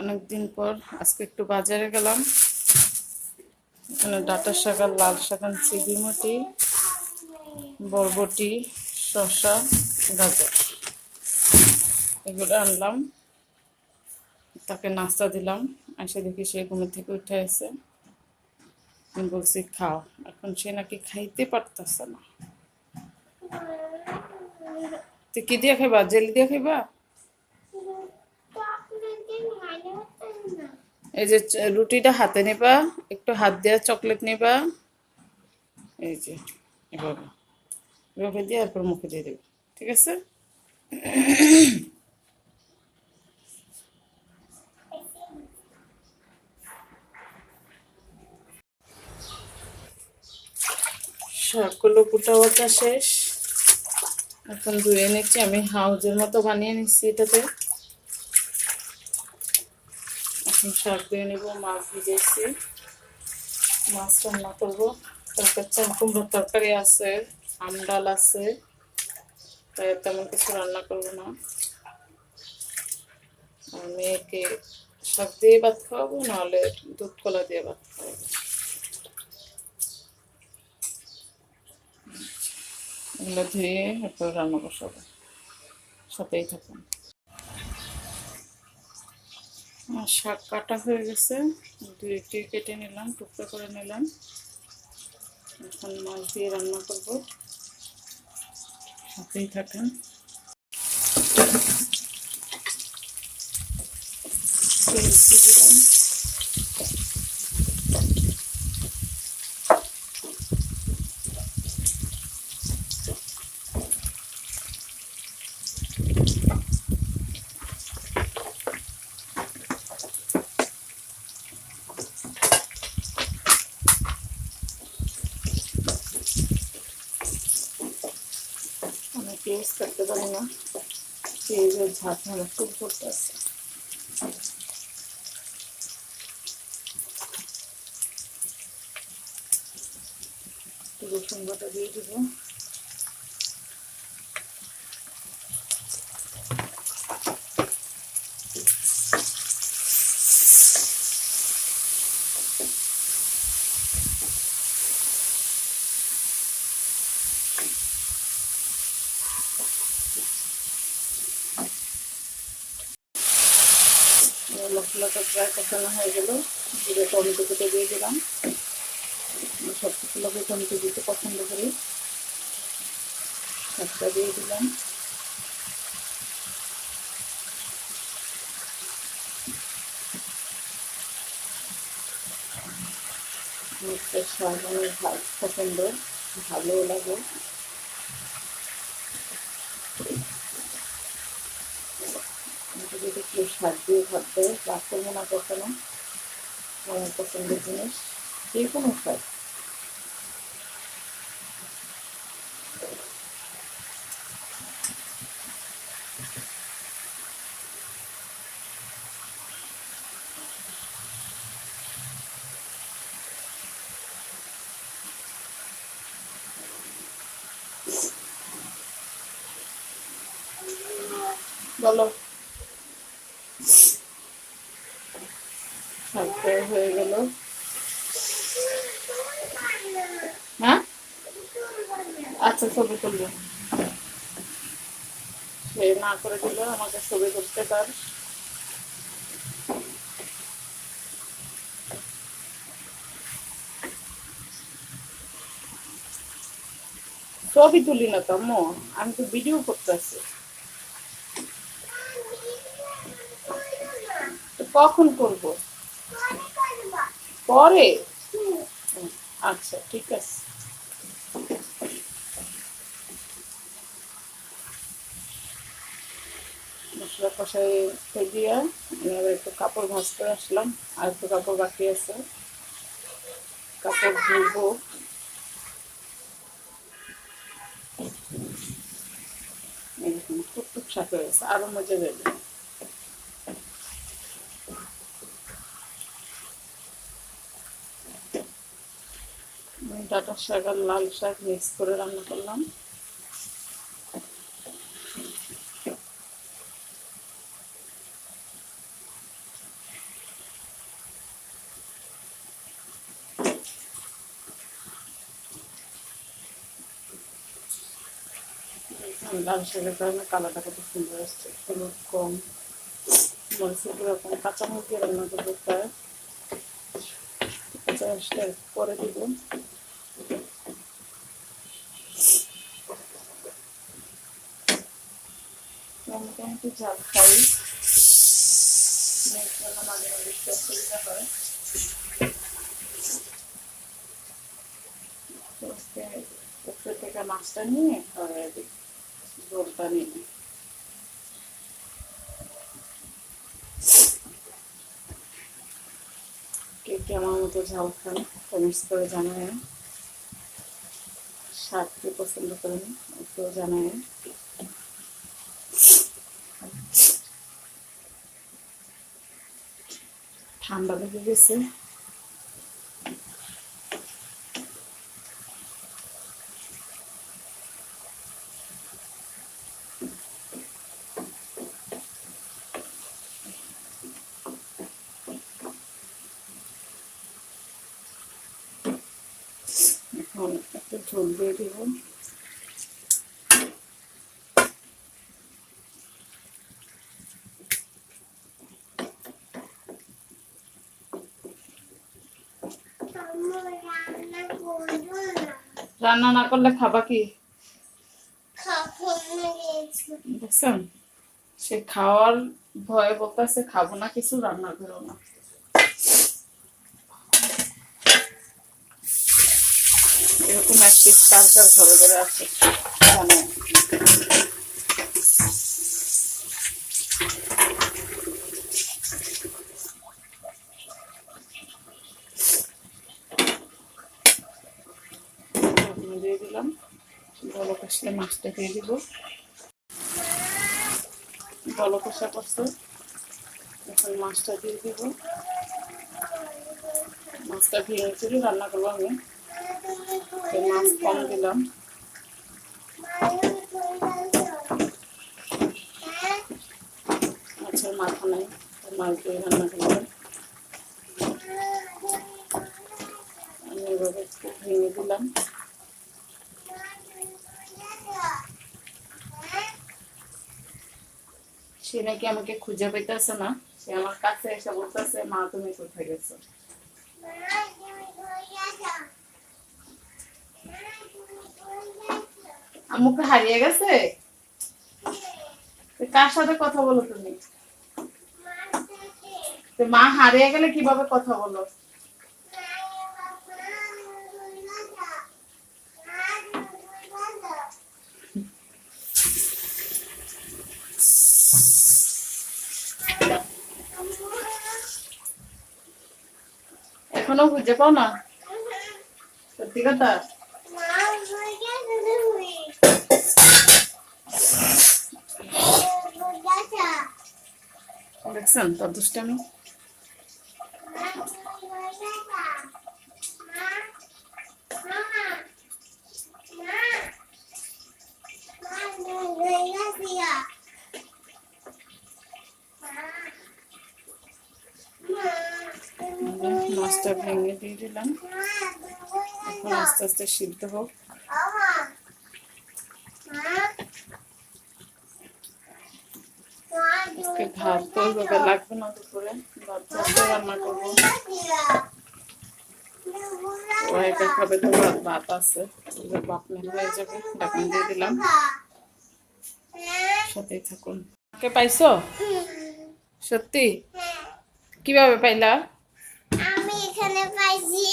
অনেকদিন পর আজকে একটু বাজারে গেলাম। এখানে ডাটা শাক লাল শাক আনছি বরবটি, শসা, গাজর। এগুলো আনলাম। তাকে নাস্তা দিলাম। এসে দেখি সে ঘুম থেকে উঠে এসে আমি বলছি, খাও। এখন সে নাকি খাইতে পারতেছে না। তুই কি দিয়ে খাইবা? জেলি দিয়ে খাইবা? এই যে রুটিটা হাতে নেবা, একটু হাত দেওয়া চকলেট নেবা। এই যে, এভাবে। এভাবে দিয়ে এরপর মুখে দিয়ে দেবে, ঠিক আছে? শাকগুলো কুটা বাটা শেষ। এখন ধুয়ে নিচ্ছি, আমি হাউজের মতো বানিয়ে নিচ্ছি এটাতে এখন শাক দিয়ে নেব, মাছ ভিজেছি মাছ রান্না করব। তরকারি চাল কুমড়োর তরকারি আছে, আম ডাল আছে, তাই তেমন কিছু রান্না করব না। মেয়েকে শাক দিয়ে ভাত খাওয়াবো, নাহলে দুধ কলা দিয়ে ভাত খাওয়াবো। এগুলো ধুয়ে এরপর রান্না বসাবো। সাথেই থাকুন। আমার শাক কাটা হয়ে গেছে। দুই একটি কেটে নিলাম, টুকরো করে নিলাম। এখন মাছ দিয়ে রান্না করব। সাথেই থাকেন। দিলাম আমি কাটতে পারি না। পেঁয়াজের ঝাঁপ মানে খুব করতে আছে রসুন বাটা দিয়ে দেবো। মশলাটা প্রায় কষানো হয়ে গেল। জিরে, টমেটো কেটে দিয়ে দিলাম। সব কিছু লোকে টমেটো দিতে পছন্দ করি। একটা দিয়ে দিলাম। অনেক ভালো, পছন্দ, ভালোও লাগে আমাকে স্বাদ দিয়ে ভাত দেয় রাগ করব না কখনো আমার পছন্দের জিনিস। যে কোনো স্বাদ বলো। শাকটা হয়ে গেল। হ্যাঁ আচ্ছা ছবি তুলবে। সে না করে দিল আমাকে ছবি তুলতে তার ছবি তুলি না তো আম্মু আমি তো ভিডিও করতেছি। কখন করব? পরে? আচ্ছা ঠিক আছে। মশলা কষাই হয়ে দিয়ে আমি একটু কাপড় ভাঁজ করে আসলাম। আর একটু কাপড় বাকি আছে। কাপড় ধুবো। এরকম টুকটুক শাক হয়ে গেছে। আরও মজা বেরবে আমি ডাটা শাক আর লাল শাক মিক্স করে রান্না করলাম। লাল শাকের কারণে কালারটা কত সুন্দর আসছে, হলুদ, কম। মরিচের এরকম কাঁচামরিচ দিয়ে রান্না করতে প্রায়। পরে দিব। মোটামুটি ঝাল খাই। জন্য মাঝে মাঝে অসুবিধা হয়। তো থেকে মাছটা নিয়ে জলটা নিয়ে। কে কে আমার মতো ঝাল খান কমেন্টস করে জানায় শাক পছন্দ করেন একটু জানায় ঠান্ডা লেগে গেছে। এখন একটু ঝোল দিয়ে দিব। রান্না না করলে খাবা কি? দেখছেন? সে খাওয়ার ভয়ে বলতেছে, খাব না কিছু, রান্না করো না। এরকম এক পিস কার ঘরে ঘরে আছে। জানো দিয়ে দিলাম। বলো কষলে মাছটা দিয়ে দিব। বলো কষা করছে। এখন মাছটা দিয়ে দিব। মাছটা ভেঙে চুরি রান্না করব আমি। মাছ কম দিলাম। মাছের মাথা নাই মাছ দিয়ে রান্না করলাম। আমি এভাবে ভেঙে দিলাম। সে নাকি আমাকে খুঁজে পেতেছে না। সে আমার কাছে এসে বলতেছে, মা, তুমি কোথায় গেছো? হারিয়ে গেছে? কার সাথে কথা বলো তুমি? মা হারিয়ে গেলে কীভাবে কথা বলো? এখনও খুঁজে পাও না? সত্যি কথা? দেখছেন তোর দুষ্টামি? মাছটা ভেঙে দিয়ে দিলাম। এখন আস্তে আস্তে সিদ্ধ হোক। ভাত লাগবে না দুপুরে। ভাত রান্না করব। আছে। পাইছো? সত্যি? কীভাবে পাইলা? আমি পাইছি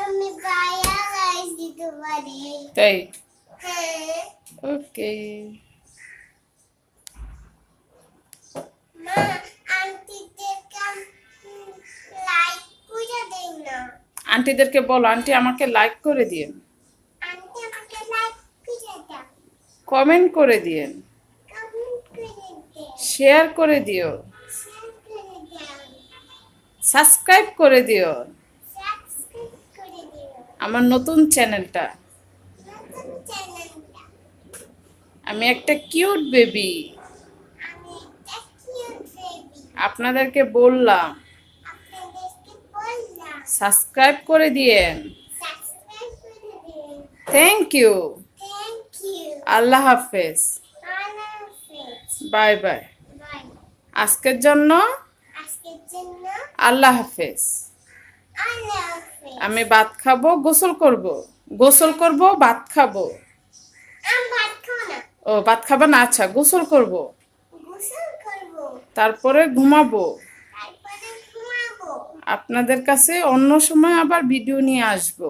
আমি তাই ওকে মা আন্টিদেরকে বলো আন্টি আমাকে লাইক করে দাও। কমেন্ট করে দিয়েন শেয়ার করে দাও। সাবস্ক্রাইব করে দিও। আমার নতুন চ্যানেলটা। আমি একটা কিউট বেবি আপনাদেরকে বললাম। সাবস্ক্রাইব করে দিয়েন। থ্যাংক ইউ আল্লাহ হাফেজ। বাই। বাই। আজকের জন্য আল্লাহ হাফেজ। আমি ভাত খাব গোসল করব। গোসল করব ভাত খাব। ও ভাত খাবা না? আচ্ছা গোসল করব। তারপরে ঘুমাবো। আপনাদের কাছে অন্য সময় আবার ভিডিও নিয়ে আসব।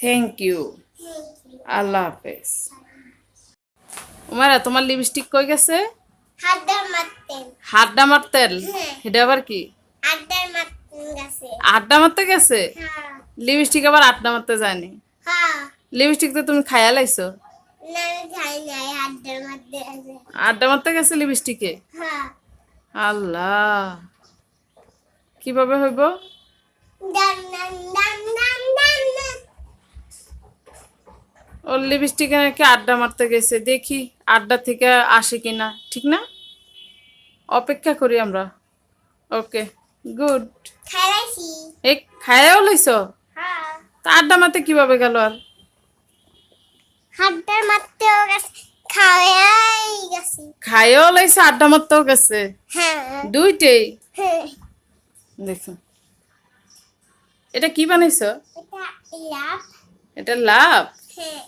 থ্যাংক ইউ আল্লাহ হাফেজ। উমারা তোমার লিপস্টিক কই গেছে? হাড্ডা মারতেল? হ্যাঁ। এটা আবার কি? আড্ডা মারতে গেছে? হ্যাঁ। লিপস্টিক আবার আড্ডা মারতে যায়নি? হ্যাঁ। লিপস্টিক তো তুমি খায়া লাইছো? আড্ডা মারতে গেছে। লিপস্টিকে হ্যাঁ। আল্লাহ। কীভাবে হইব? ওর লিপস্টিকে নাকি আড্ডা মারতে গেছে? দেখি। আড্ডা থেকে আসে কিনা ঠিক না? অপেক্ষা করি আমরা। Okay good. এই খায়াও লইছো? হ্যাঁ। তা আড্ডা মারতে কীভাবে গেল আর? হাড্ডার মারতেও গেছে খাওয়াই গেছি। খায়াও লাইছে আড্ডা মারতেও গেছে? হ্যাঁ। দুইটাই? হ্যাঁ। দেখো। এটা কি বানাইছো? এটা লাভ। এটা লাভ? হ্যাঁ।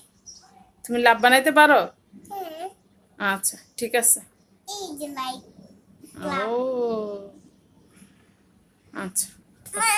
তুমি লাভ বানাইতে পারো? হ্যাঁ। আচ্ছা ঠিক আছে। এই যে ও আচ্ছা। মা